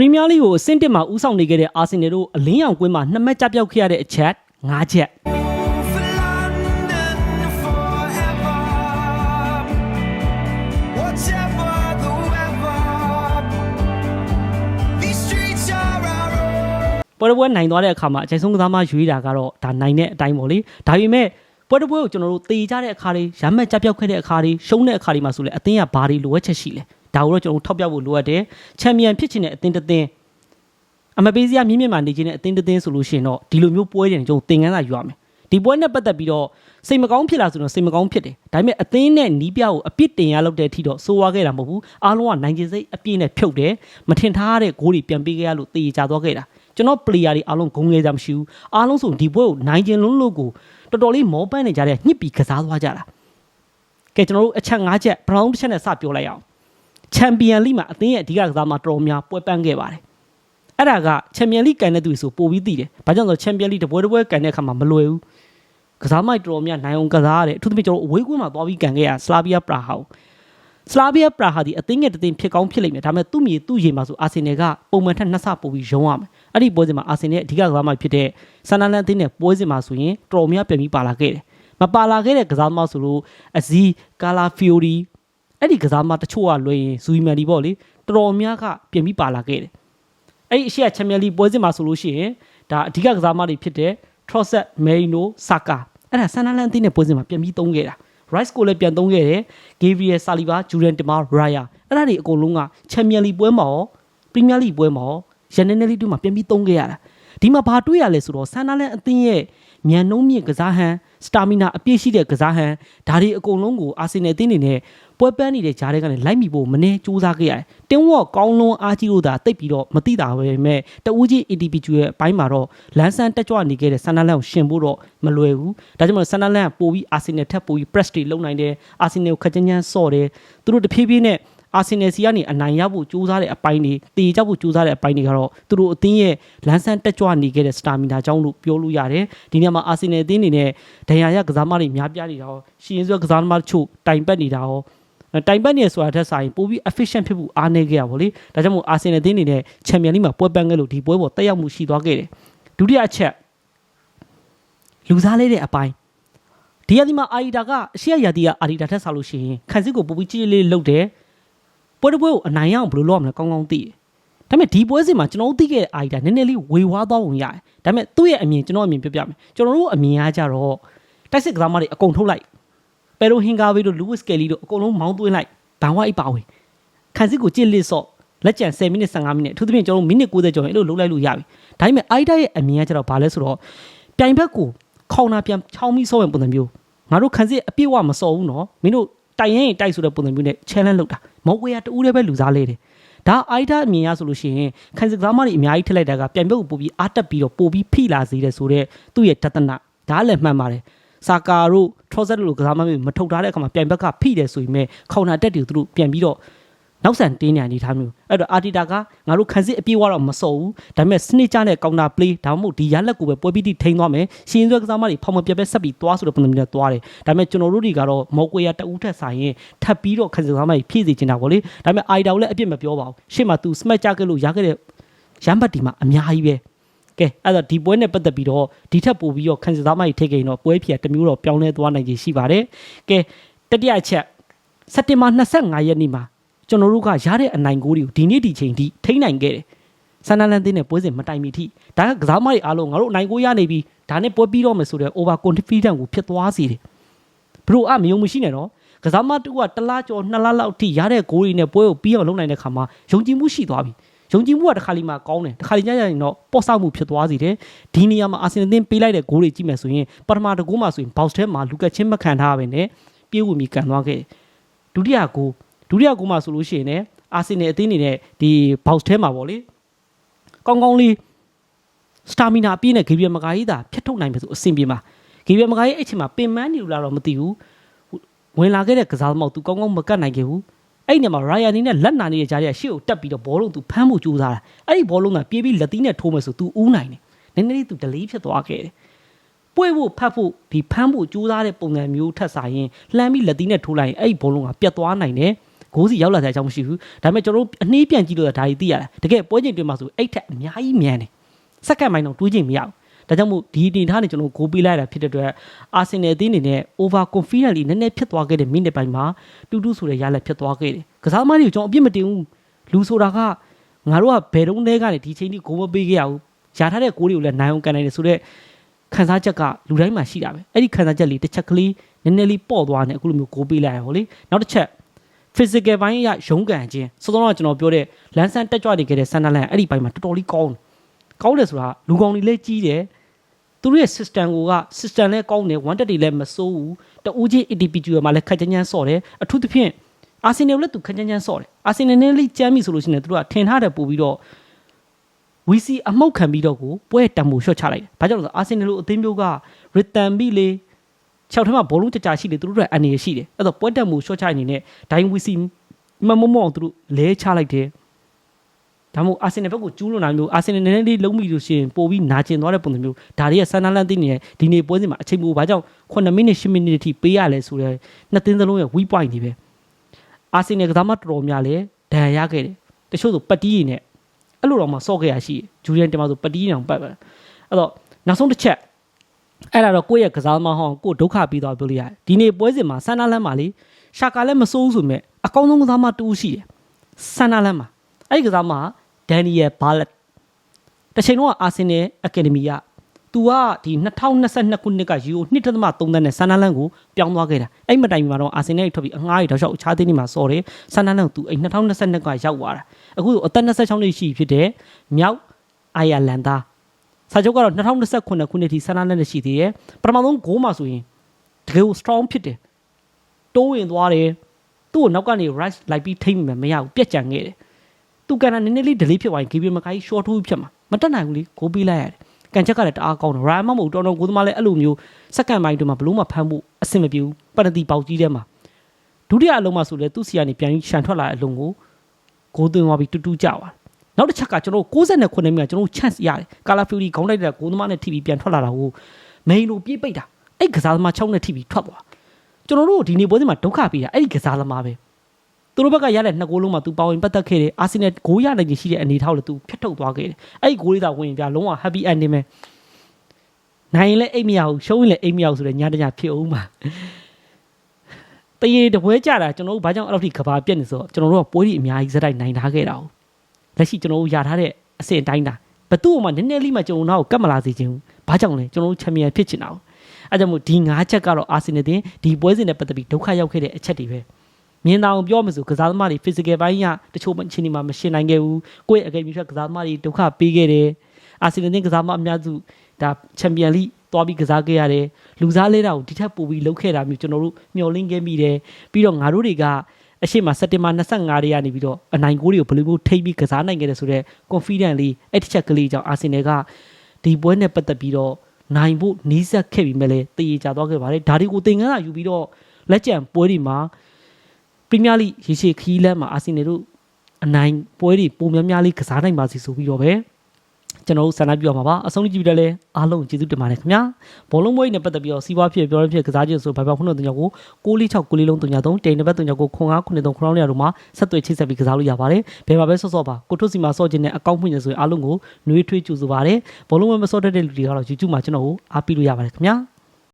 ပရီးမီးယားလိကိုအဆင့်တစ်မှာဦးဆောင်နေခဲ့တဲ့အာဆင်နယ်တို့အလင်းရောင်ကွင်းမှာနှစ်မှတ်ကျပြောက်ခဲ့ရတဲ့အချက်၅ချက် For London forever. Whatever the weather, these streets are our own. ပွဲတစ်ပွဲနိုင်သွားတဲ့အခါမှာအချိန်ဆုံးကစားမရွေးတာကတော့ဒါနိုင်တဲ့အတိုင်းပေါ့လေဒါပေမဲ့ပွဲတစ်ပွဲကိုကျွန်တော်တို့တေကြတဲ့အခါတွေရမ်းမှတ်ကြပြောက်ခဲ့တဲ့အခါတွေရှုံးတဲ့အခါတွေမှာဆိုလဲအသင်းကဘာတွေလိုအပ်ချက်ရှိလဲ ဒါကိုတော့ကျွန်တော်တို့ထောက်ပြဖို့လိုအပ်တယ်ချန်ပီယံဖြစ်ချင်တဲ့အသင်းတစ်သင်းအမပေးစရာမြင့်မြင့်မှနေခြင်းတဲ့အသင်းတစ်သင်းဆိုလို့ရှိရင်တော့ဒီလိုမျိုးပွဲတွေကျွန်တော်သင်ခန်းစာယူရမယ်ဒီပွဲနဲ့ပတ်သက်ပြီးတော့စိတ်မကောင်းဖြစ်လာဆိုတော့စိတ်မကောင်းဖြစ်တယ်ဒါပေမဲ့အသင်းနဲ့နီးပြကိုအပြစ်တင်ရလောက်တဲ့အထိတော့စိုးဝါခဲ့တာမဟုတ်ဘူးအားလုံးကနိုင်ကျင်စိတ်အပြည့်နဲ့ဖြုတ်တယ်မထင်ထားတဲ့ဂိုးတွေပြန်ပေးခဲ့ရလို့တေချသွားခဲ့တာကျွန်တော် player တွေအားလုံးဂုံငယ်ကြမရှိဘူးအားလုံးဆိုဒီပွဲကိုနိုင်ကျင်လုံးလို့ကိုတော်တော်လေးမောပန်းနေကြတဲ့ညှစ်ပြီးကစားသွားကြတာကဲကျွန်တော်တို့အချက်၅ချက်ဘရောင်းတစ်ချက်နဲ့စပြောလိုက်အောင် ချန်ပီယံလိမှာအသင်းရဲ့အဓိကကစားမှာတော်တော်များပွဲပန်းခဲ့ပါတယ်အဲ့ဒါကချန်ပီယံလိကန်တဲ့သူတွေဆိုပိုပြီးသိတယ်ဘာကြောင့်လဲဆိုတော့ချန်ပီယံလိတပွဲတစ်ပွဲကန်တဲ့အခါမှာမလွယ်ဘူးကစားမိုက်တော်တော်များနိုင်အောင်ကစားရတယ်အထူးသဖြင့်ကျွန်တော်တို့အဝေးကွင်းမှာသွားပြီးကန်ခဲ့ရစလာဗီယာပရာဟာကိုစလာဗီယာပရာဟာဒီအသင်းငယ်တစ်သင်းဖြစ်ကောင်းဖြစ်လိမ့်မယ်ဒါပေမဲ့သူ့မြေသူ့ရေမှာဆိုအာဆင်နယ်ကပုံမှန်ထက်နှစ်ဆပိုပြီးရုံးရမယ်အဲ့ဒီပွဲစဉ်မှာအာဆင်နယ်အဓိကကစားမိုက်ဖြစ်တဲ့ဆန်နာလန်အသင်းနဲ့ပွဲစဉ်မှာဆိုရင်တော်တော်များပြန်ပြီးပါလာခဲ့တယ်မပါလာခဲ့တဲ့ကစားသမားဆိုလို့အဇီကာလာဖီယိုရီ အဲ့ဒီကစားသမားတချို့ကလွှဲရင်ဇူီမန်ဒီပေါ့လေတော်တော်များကပြန်ပြီးပါလာခဲ့တယ်အဲ့ဒီအရှိရချန်ပီယံလိပွဲစဉ်မှာဆိုလို့ရှိရင်ဒါအဓိကကစားသမားတွေဖြစ်တဲ့ Trossard, Merino, Saka အဲ့ဒါဆန်နာလန်အသင်းနဲ့ပွဲစဉ်မှာပြန်ပြီးသုံးခဲ့တာ Rice ကိုလည်းပြန်သုံးခဲ့တယ် Gabriel Saliba, Julian Timber, Raya အဲ့ဒါတွေအကုန်လုံးကချန်ပီယံလိပွဲမှာရောပရီးမီးယားလိပွဲမှာရောရန်နေနေလိတို့မှာပြန်ပြီးသုံးခဲ့ရတာဒီမှာဘာတွေ့ရလဲဆိုတော့ဆန်နာလန်အသင်းရဲ့မြန်နှုံးမြင့်ကစားဟန်စတာမီနာအပြည့်ရှိတဲ့ကစားဟန်ဒါတွေအကုန်လုံးကိုအာဆင်နယ်အသင်းတွေနဲ့ ပွဲပန်းနေတဲ့ဂျားတွေကနေလိုက်မိဖို့မနေစူးစမ်းခဲ့ရတယ်။တင်းဝေါ့ကောင်းလွန်အားကြီးလို့သာတိတ်ပြီးတော့မတိတာပဲမဲ့တဦးချင်း ATP ကျွရဲ့အပိုင်းမှာတော့လန်ဆန်တက်ကြွနေခဲ့တဲ့ဆန်နာလန်ကိုရှင်ဖို့တော့မလွယ်ဘူး။ဒါကြောင့်မလို့ဆန်နာလန်ကပိုပြီးအာဆင်နယ်ထက်ပိုပြီး press တွေလုံနိုင်တယ်။အာဆင်နယ်ကိုခက်ချမ်းချမ်းဆော့တယ်။သူတို့တဖြည်းဖြည်းနဲ့အာဆင်နယ်စီကနေအနိုင်ရဖို့ကြိုးစားတဲ့အပိုင်းတွေတည်ကြဖို့ကြိုးစားတဲ့အပိုင်းတွေကတော့သူတို့အသင်းရဲ့လန်ဆန်တက်ကြွနေခဲ့တဲ့စတာမီနာကြောင့်လို့ပြောလို့ရတယ်ဒီနေရာမှာအာဆင်နယ်အသင်းအနေနဲ့ဒဏ်ရာရကစားမတွေများပြားနေတာရောရှီရင်စွဲကစားသမားတချို့တိုင်ပတ်နေတာရောအဲ တိုင်ပတ်နေဆိုတာထက်ဆိုင်ပိုပြီး efficient ဖြစ်ဖို့အားနည်းခဲ့ရပါဗောလေဒါကြောင့်မို့အာဆင်နယ်အသင်းအနေနဲ့ချန်ပီယံလိမှာပွဲပန်းခဲ့လို့ဒီပွဲပေါ်တက်ရောက်မှုရှိသွားခဲ့တယ်ဒုတိယအချက်လူစားလေးတဲ့အပိုင်းဒီရဒီမှာအာရီတာကအရှိရယာတီကအာရီတာထက်ဆလို့ရှိရင်ခန်းစစ်ကိုပိုပြီးကြည့်လေးလုပ်တယ်ပွဲတစ်ပွဲကိုအနိုင်ရအောင်ဘယ်လိုလုပ်ရမလဲကောင်းကောင်းသိတယ်။ဒါပေမဲ့ဒီပွဲစဉ်မှာကျွန်တော်တို့သိခဲ့တဲ့အာရီတာနည်းနည်းလေးဝေဝါးသွားပုံရတယ်။ဒါပေမဲ့သူ့ရဲ့အမြင်ကျွန်တော်အမြင်ပြပြမယ်။ကျွန်တော်တို့အမြင်အားကြတော့တိုက်စစ်ကစားမတွေအကုန်ထုတ်လိုက်။ ပယ်ရိုဟင်ဂါဝေးတို့လူးဝစ်ကယ်လီတို့အကုန်လုံးမောင်းသွင်းလိုက်။ဘန်ဝိုက်ပါဝင်။ခန်းစစ်ကိုကြစ်လစ်ဆော့လက်ကျန်10မိနစ်15မိနစ်အထူးသဖြင့်ကျွန်တော်တို့မိနစ်90ကျော်ရင်အဲ့လိုလုံးလိုက်လို့ရပြီ။ဒါပေမဲ့အာရီတာရဲ့အမြင်အားကြတော့ဘာလဲဆိုတော့ပြိုင်ဘက်ကိုခေါင်းနာပြန်ချောင်းပြီးဆော့ရင်ပုံစံမျိုးငါတို့ခန်းစစ်အပြည့်အဝမစော်ဘူးနော်။မင်းတို့တိုင်ရင်တိုက်ဆိုတဲ့ပုံစံမျိုးနဲ့ challenge လုပ်တာမော်ဝေးကတူးလည်းပဲလူစားလေးတယ်ဒါအိုက်တာအမြင်ရဆိုလို့ရှိရင်ခိုင်စကစားမတွေအများကြီးထည့်လိုက်တာကပြန်ပြုတ်ပို့ပြီးအားတက်ပြီးတော့ပို့ပြီးဖိလာစေတယ်ဆိုတော့သူ့ရဲ့တသနာဒါလည်းမှန်ပါတယ် စာကာတို့ Trossard တို့ကစားမမျိုးမထုတ်ထားတဲ့အခါမှာပြန်ဘက်ကဖိတယ်ဆိုရင်မဲ့ခေါနာတက်တွေသူတို့ပြန်ပြီးတော့နောက်ဆန်တင်းနေအနေထားမျိုးအဲ့တော့အာတီတာကငါတို့ခန်းစစ်အပြေးဝတော့မစော်ဘူးဒါပေမဲ့စနစ်ကျတဲ့ကောင်တာ play ဒါမှမဟုတ်ဒီရလက်ကိုပဲပွဲပြီးတိထိန်းသွားမယ်ရှင်ရွက်ကစားမတွေဖောင်မပြက်ပဲဆက်ပြီးသွားဆိုတဲ့ပုံစံမျိုးနဲ့သွားတယ်ဒါပေမဲ့ကျွန်တော်တို့တွေကတော့မော်ကွေရတအူးထက်ဆိုင်ရင်ထပ်ပြီးတော့ခန်းစစ်ကစားမတွေဖြည့်စေချင်တာပေါ့လေဒါပေမဲ့အာတီတာကိုလည်းအပြစ်မပြောပါဘူးရှေ့မှာ तू smash ကြခဲ့လို့ရခဲ့တဲ့ရမ်းဘတ်ဒီမှာအများကြီးပဲ ကဲအဲ့တော့ဒီပွဲနဲ့ပတ်သက်ပြီးတော့ဒီထက်ပိုပြီးတော့ခန်းစစ်သားမကြီးထိတ်ကြရင်တော့ပွဲဖြီတစ်မျိုးတော့ပြောင်းလဲသွားနိုင်ခြင်းရှိပါတယ်ကဲတတိယအချက်စက်တင်ဘာ25ရက်နေ့မှာကျွန်တော်တို့ကရတဲ့အနိုင်ကိုတွေကိုဒီနေ့ဒီချိန်ထိထိန်းနိုင်ခဲ့တယ်ဆန်နလန်တင်းနဲ့ပွဲစဉ်မတိုင်မီထိဒါကကစားမတွေအားလုံးငါတို့အနိုင်ကိုရနေပြီဒါနဲ့ပွဲပြီးတော့မယ်ဆိုတဲ့ over confidence ကိုဖြစ်သွားစေတယ်ဘလို့အမယုံမရှိနဲ့တော့ကစားမတူကတစ်လားကျော်နှစ်လားလောက်ထိရတဲ့ဂိုးတွေနဲ့ပွဲကိုပြီးအောင်လုပ်နိုင်တဲ့ခါမှာယုံကြည်မှုရှိသွားပြီ ယုံကြည်မှုကတစ်ခါလီမှကောင်းတယ်တစ်ခါလီညရရင်တော့ပေါ့ဆောက်မှုဖြစ်သွားစေတယ်ဒီနေရာမှာအာဆင်နယ်အသင်းပေးလိုက်တဲ့ဂိုးတွေကြည့်မယ်ဆိုရင်ပထမတကူးမှာဆိုရင်ဘောက်စ်ထဲမှာလူကချင်းမခံထားပဲနဲ့ပြေးဝင်ပြီးကန်သွားခဲ့တယ်ဒုတိယဂိုးဒုတိယဂိုးမှာဆိုလို့ရှိရင်လည်းအာဆင်နယ်အသင်းနေနဲ့ဒီဘောက်စ်ထဲမှာပေါ့လေကောင်းကောင်းလေးစတာမီနာအပြည့်နဲ့ဂေဘရီယယ်မကာကြီးသာဖျက်ထုတ်နိုင်မယ်ဆိုအဆင်ပြေမှာဂေဘရီယယ်မကာကြီးအဲ့ချိန်မှာပင်မန်းနေလို့လားတော့မသိဘူးဝင်လာခဲ့တဲ့ကစားသမားသူကောင်းကောင်းမကတ်နိုင်ခဲ့ဘူး အဲ့ဒီမှာရာယာနီနဲ့လက်နာနေတဲ့ကြားထဲကရှေ့ကိုတက်ပြီးတော့ဘောလုံးသူဖမ်းဖို့ကြိုးစားတာအဲ့ဒီဘောလုံးကပြေးပြီးလက်သီးနဲ့ထိုးမယ်ဆိုသူဦးနိုင်တယ်နည်းနည်းလေးသူ delay ဖြစ်သွားခဲ့တယ်ပွေဖို့ဖတ်ဖို့ဒီဖမ်းဖို့ကြိုးစားတဲ့ပုံစံမျိုးထက်ဆိုင်ရင်လှမ်းပြီးလက်သီးနဲ့ထိုးလိုက်ရင်အဲ့ဒီဘောလုံးကပြတ်သွားနိုင်တယ်ဂိုးစီရောက်လာတဲ့အကြောင်းမရှိဘူးဒါပေမဲ့ကျွန်တော်တို့အနှေးပြန်ကြည့်လို့ဒါကြီးသိရတယ်တကယ်ပွဲချိန်တွင်မှာဆိုအဲ့ထက်အများကြီးမြန်တယ်စက္ကန့်ပိုင်းတော့တွေးချိန်မရဘူး ဒါကြောင့်မို့ဒီတင်ထားနေကျွန်တော်ဂိုးပေးလိုက်တာဖြစ်တဲ့အတွက်အာဆင်နယ်အသင်းအနေနဲ့ over confidently နည်းနည်းဖြစ်သွားခဲ့တဲ့မိနစ်ပိုင်းမှာတူတူဆိုတဲ့ရလက်ဖြစ်သွားခဲ့တယ်ကစားသမားတွေကိုကျွန်တော်အပြစ်မတင်ဘူးလူဆိုတာကငါတို့ကဘယ်တုန်းတည်းကနေဒီချိန်ထိဂိုးမပေးခဲ့ရဘူးယာထားတဲ့ဂိုးတွေကိုလည်းနိုင်အောင်ကန်နိုင်တယ်ဆိုတော့ခံစားချက်ကလူတိုင်းမှာရှိတာပဲအဲ့ဒီခံစားချက်လေးတစ်ချက်ကလေးနည်းနည်းလေးပေါ့သွားနေအခုလိုမျိုးဂိုးပေးလိုက်ရဟောလေနောက်တစ်ချက် physical ဘိုင်းအရရုန်းကန်ခြင်းစောစောကကျွန်တော်ပြောတဲ့လန်ဆန်တက်ကြွနေခဲ့တဲ့ဆန်နာလန်အဲ့ဒီဘိုင်းမှာတော်တော်လေးကောင်းတယ်ကောင်းတယ်ဆိုတာလူကောင်းတွေလည်းကြီးတယ် သူတို့ရဲ့ system ကိုက system လည်းကောင်းတယ် one တက်တွေလည်းမစိုးဘူးတူးချင်း individual မှာလည်းခက်ချမ်းချမ်းဆော့တယ်အထူးသဖြင့်အာဆင်နယ်လည်းသူခက်ချမ်းချမ်းဆော့တယ်အာဆင်နယ်နဲ့လိကျမ်းပြီဆိုလို့ရှိရင်သူတို့ကထင်ထားတယ်ပို့ပြီးတော့ VC အမှုတ်ခံပြီးတော့ကိုပွဲတံမိုးရှော့ချလိုက်တယ်။ဘာကြောင့်လဲဆိုတော့အာဆင်နယ်လိုအသင်းမျိုးက return ပြီးလေ၆ထက်မှဘောလုံးကြကြရှိလေသူတို့တို့အနေရရှိတယ်။အဲ့တော့ပွဲတံမိုးရှော့ချနေနဲ့ဒိုင်း VC မမမောင်သူတို့လဲချလိုက်တယ်။ ဒါမှမဟုတ်အာဆင်နယ်ဘက်ကိုကျူးလွန်တာမျိုးအာဆင်နယ်နည်းနည်းလေးလုံးမိလို့ရှိရင်ပို့ပြီးနာကျင်သွားတဲ့ပုံစံမျိုးဒါတွေကဆန်နာလန်သိနေဒီနေ့ပွဲစဉ်မှာအချိန်မိုးဘာကြောင့်9မိနစ်10မိနစ်အထိပေးရလဲဆိုတော့နှစ်သင်းစလုံးရဲ့ weak point တွေပဲ။အာဆင်နယ်ကစားမတော်တော်များလဲဒဏ်ရာရခဲ့တယ်။တချို့ဆိုပတ်တီးရည်နဲ့အဲ့လိုတော့မှစော့ခဲ့ရရှိတယ်ဂျူလီယန်တင်မှာဆိုပတီးအောင်ပတ်ပဲအဲ့တော့နောက်ဆုံးတစ်ချက်အဲ့ဒါတော့ကိုယ့်ရဲ့ကစားသမားဟောင်းကိုယ်ဒုက္ခပြီးသွားပြောလို့ရတယ်ဒီနေ့ပွဲစဉ်မှာဆန်နာလန်မှာလေရှာကာလည်းမစိုးဘူးဆိုပေမဲ့အကောင်းဆုံးကစားမတူရှိတယ်ဆန်နာလန်မှာအဲ့ဒီကစားမ ဒန်နီယယ်ဘာလက်တစ်ချိန်တော့အာဆင်နယ်အကယ်ဒမီကသူကဒီ2022ခုနှစ်ကယူ2.3သန်းနဲ့ဆန်နာလန်ကိုပြောင်းသွားခဲ့တာအဲ့မတိုင်မှာတော့အာဆင်နယ်ကြီးထွက်ပြီးအငှားကြီးတောက်လျှောက်အခြားတင်းတွေမှာစော်တယ်ဆန်နာလန်ကသူအဲ့2022ကရောက်သွားတာအခုအသက်26နှစ်ရှိဖြစ်တဲ့မြောက်အိုင်ယာလန်သားစာချုပ်ကတော့2029ခုနှစ်ထိဆန်နာလန်နဲ့ရှိသေးတယ်ပထမဆုံးဂိုးမှာဆိုရင်တကယ်ကို strong ဖြစ်တယ်တိုးဝင်သွားတယ်သူ့ကိုနောက်ကနေ rush လိုက်ပြီးထိမ့်မယ်မရဘူးပြက်ကြံခဲ့တယ် သူကန်တာနည်းနည်းလေး delay ဖြစ်သွားရင်ဂေဘရီမကိုင်း short ထိုးဖြစ်မှာမတက်နိုင်ဘူးလေဂိုးပေးလိုက်ရတယ်ကန်ချက်ကလည်းတအားကောင်းတယ်ရာမမဟုတ်တော်တော်ကိုသမားလည်းအဲ့လိုမျိုးစက္ကန့်ပိုင်းတွင်မှာဘလို့မှဖမ်းဖို့အဆင်မပြေဘူးပနတီပေါက်ကြီးထဲမှာဒုတိယအလုံးမှာဆိုလဲသူ့စီကနေပြန်ပြီးရှန်ထွက်လာတဲ့အလုံးကိုဂိုးသွင်းသွားပြီးတူတူကြသွားနောက်တစ်ချက်ကကျွန်တော်69မိနစ်ကကျွန်တော် chance ရတယ်ကာလာဖျူရီခေါင်းလိုက်တဲ့ဂိုးသမားနဲ့ TV ပြန်ထွက်လာတာကိုမိန်လိုပြေးပိတ်တာအဲ့ကစားသမား6နဲ့ TV ထွက်သွားကျွန်တော်တို့ဒီနေ့ပွဲစဉ်မှာဒုက္ခပေးတာအဲ့ဒီကစားသမားပဲ သူတို့ဘက်ကရတဲ့နှစ်ဂိုးလုံးမှာသူပါဝင်ပတ်သက်ခဲ့တယ်အာဆင်နယ်ဂိုးရနိုင်ခြင်းရှိတဲ့အနေထားကိုလည်းသူဖျက်ထုတ်သွားခဲ့တယ်အဲ့ဒီဂိုးလေးသာဝင်ပြလုံးဝ happy ending ပဲနိုင်ရင်လည်းအိတ်မရဘူးရှုံးရင်လည်းအိတ်မရဘူးဆိုတဲ့ညတညဖြစ်အောင်ပါတရေတပွဲကြတာကျွန်တော်တို့ဘာကြောင့်အဲ့လိုထိကဘာပြက်နေဆိုတော့ကျွန်တော်တို့ကပွဲဒီအများကြီးစတိုက်နိုင်ထားခဲ့တာ哦လက်ရှိကျွန်တော်တို့ရထားတဲ့အဆင့်အတိုင်းတာဘသူ့မှနည်းနည်းလေးမှကျွန်တော်တို့ကတ်မလာစေချင်ဘူးဘာကြောင့်လဲကျွန်တော်တို့ချန်ပီယံဖြစ်ချင်တာ哦အဲကြောင့်မို့ဒီ၅ချက်ကတော့အာဆင်နယ်တင်ဒီပွဲစဉ်နဲ့ပတ်သက်ပြီးဒုက္ခရောက်ခဲ့တဲ့အချက်တွေပဲ မြင်တာအောင်ပြောမှဆိုကစားသမားတွေ physical ဘိုင်းကတချို့အချိန်ဒီမှာမရှင်းနိုင်ခဲ့ဘူးကိုယ့်ရဲ့အကယ်ဒမီထွက်ကစားသမားတွေဒုက္ခပေးခဲ့တယ်အာဆင်နယ်တင်ကစားသမားအများစုဒါချန်ပီယံလိသွားပြီးကစားခဲ့ရတယ်လူစားလဲတာကိုဒီထက်ပိုပြီးလုပ်ခဲ့တာမျိုးကျွန်တော်တို့မျှော်လင့်ခဲ့မိတယ်ပြီးတော့ငါတို့တွေကအရှိမစက်တင်ဘာ25ရက်ကနေပြီးတော့အနိုင်ကိုတွေကိုဘယ်လိုမျိုးထိပ်ပြီးကစားနိုင်ခဲ့တယ်ဆိုတော့ confident လေးအဲ့တစ်ချက်ကလေးကြောင့်အာဆင်နယ်ကဒီပွဲနဲ့ပတ်သက်ပြီးတော့နိုင်ဖို့နီးစပ်ခဲ့ပြီးမဲ့လေတည်ရကြသွားခဲ့ပါတယ်ဒါတွေကိုသင်ခန်းစာယူပြီးတော့လက်ကျန်ပွဲတွေမှာ ပရီးမီးယားလိရေရှည်ခီးလန်းမှာအာဆင်နယ်တို့အနိုင်ပွဲတွေပုံများများလေးကစားနိုင်ပါစီဆိုပြီးတော့ပဲကျွန်တော်တို့ဆန္ဒပြုရမှာပါအဆုံးထိကြည့်ပြီးတော့လည်းအားလုံးကျေးဇူးတင်ပါတယ်ခင်ဗျာဘောလုံးပွဲနဲ့ပတ်သက်ပြီးတော့စီးပွားဖြစ်ပြောရဖြစ်ကစားခြင်းဆိုဘိုင်ဘာခုနတုံညကို646 6လေးလုံးတုံည3တိန်နံပါတ်တုံညကိုခွန်9 9 3ခရောင်းနေရတို့မှာဆက်သွယ်ချိတ်ဆက်ပြီးကစားလို့ရပါတယ်ဘယ်မှာပဲဆော့ဆော့ပါကိုထုစီမှာဆော့ခြင်းနဲ့အကောင့်ဖွင့်နေဆိုရင်အားလုံးကိုနှွေးထွေးကြိုဆိုပါတယ်ဘောလုံးပွဲမဆော့တတ်တဲ့လူတွေကတော့ YouTube မှာကျွန်တော်ကိုအားပေးလို့ရပါတယ်ခင်ဗျာ